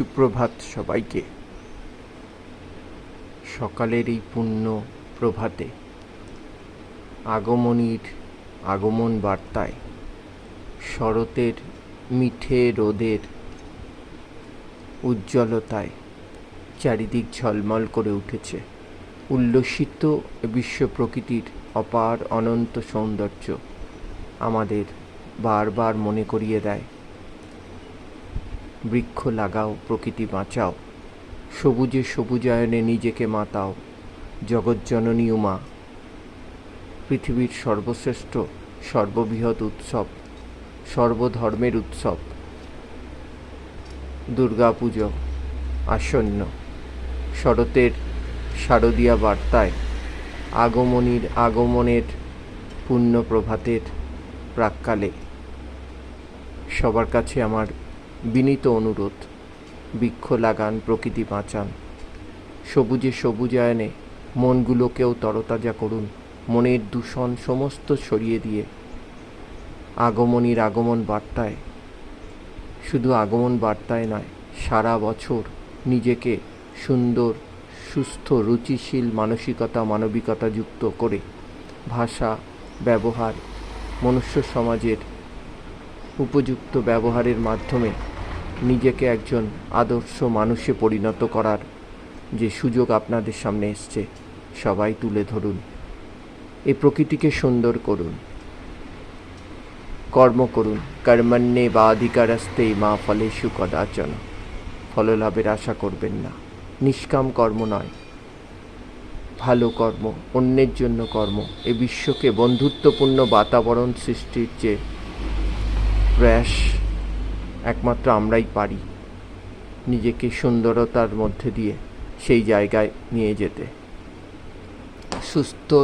সুপ্রভাত সবাইকে। সকালের এই পূর্ণ প্রভাতে আগমনীর আগমন বার্তায় শরতের মিঠে রোদের উজ্জ্বলতায় চারিদিক ঝলমল করে উঠেছে। উল্লসিত বিশ্ব প্রকৃতির অপার অনন্ত সৌন্দর্য আমাদের বারবার মনে করিয়ে দেয়। বৃক্ষ লাগাও, প্রকৃতি বাঁচাও। সবুজে সবুজায়নে নিজেকে মাতাও। জগজ্জননী উমা পৃথিবীর সর্বশ্রেষ্ঠ, সর্ববৃহৎ উৎসব, সর্বধর্মের উৎসব। দুর্গাপুজো, আসন্ন। শরতের শারদীয়া বার্তায় আগমনীর আগমনের পূর্ণ প্রভাতের প্রাক্কালে। সবার কাছে আমার বিনীত অনুরোধ, বৃক্ষ লাগান, প্রকৃতি বাঁচান। সবুজে সবুজায়নে মনগুলোকেও তরতাজা করুন, মনের দূষণ সমস্ত সরিয়ে দিয়ে। আগমনীর আগমন বার্তায়, শুধু আগমন বার্তায় নয়, সারা বছর নিজেকে সুন্দর, সুস্থ, রুচিশীল, মানসিকতা মানবিকতা যুক্ত করে ভাষা, ব্যবহার, মনুষ্য সমাজের উপযুক্ত ব্যবহারের মাধ্যমে নিজেকে একজন আদর্শ মানুষে পরিণত করার যে সুযোগ আপনাদের সামনে এসছে, সবাই তুলে ধরুন। এই প্রকৃতিকে সুন্দর করুন। কর্ম করুন। কর্মণ্যে বা অধিকারস্তে মা ফলেষু কদাচন। ফললাভের আশা করবেন না। নিষ্কাম কর্ম নয়। ভালো কর্ম, অন্যের জন্য কর্ম। এ বিশ্বকে বন্ধুত্বপূর্ণ বাতাবরণ সৃষ্টির যে প্রয়াস একমাত্র আমরাই পারি নিজেকে সুন্দরতার মধ্যে দিয়ে সেই জায়গায় নিয়ে যেতে। সুস্থ,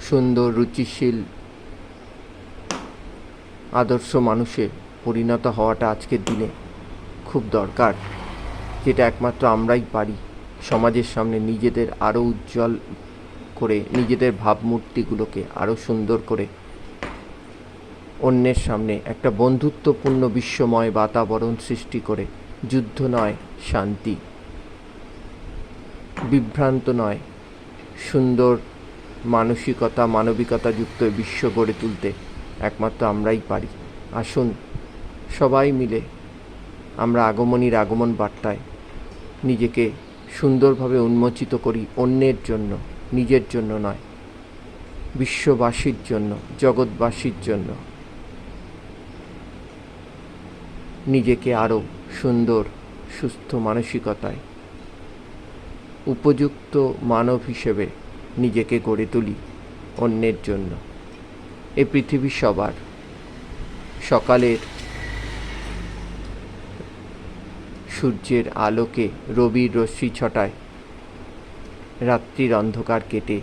সুন্দর, রুচিশীল, আদর্শ মানুষে পরিণত হওয়াটা আজকের দিনে খুব দরকার, যেটা একমাত্র আমরাই পারি। সমাজের সামনে নিজেদের আরও উজ্জ্বল করে, নিজেদের ভাবমূর্তিগুলোকে আরও সুন্দর করে অন্যের সামনে একটা বন্ধুত্বপূর্ণ বিশ্বময় বাতাবরণ সৃষ্টি করে। যুদ্ধ নয়, শান্তি। বিভ্রান্ত নয়, সুন্দর মানসিকতা, মানবিকতাযুক্ত বিশ্ব গড়ে তুলতে একমাত্র আমরাই পারি। আসুন, সবাই মিলে আমরা আগমনীর আগমন বার্তায় নিজেকে সুন্দরভাবে উন্মোচিত করি অন্যের জন্য, নিজের জন্য নয়, বিশ্ববাসীর জন্য, জগৎবাসীর জন্য। নিজেকে আরও সুন্দর, সুস্থ মানসিকতায়। উপযুক্ত মানব হিসেবে নিজেকে গড়ে তুলি অন্যের জন্য। এ পৃথিবী সবার। সকালের সূর্যের আলোকে রবির রশ্মি ছটায়। রাত্রির অন্ধকার কেটে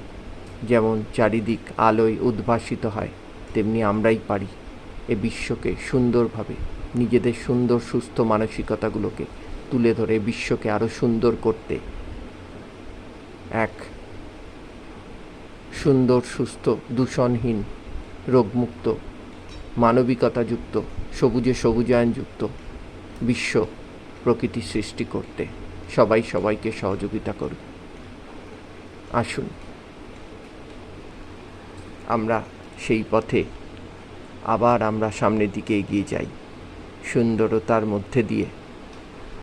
যেমন চারিদিক আলোয় উদ্ভাসিত হয়, তেমনি আমরাই পারি এ বিশ্বকে সুন্দরভাবে নিজেদের সুন্দর, সুস্থ মানসিকতাগুলোকে তুলে ধরে বিশ্বকে আরও সুন্দর করতে। এক, সুন্দর, সুস্থ, দূষণহীন, রোগমুক্ত, মানবিকতাযুক্ত, সবুজে সবুজায়নযুক্ত বিশ্ব প্রকৃতি সৃষ্টি করতে। সবাই সবাইকে সহযোগিতা করুন। আসুন। আমরা সেই পথে আবার আমরা সামনের দিকে এগিয়ে যাই। সুন্দরতার মধ্যে দিয়ে।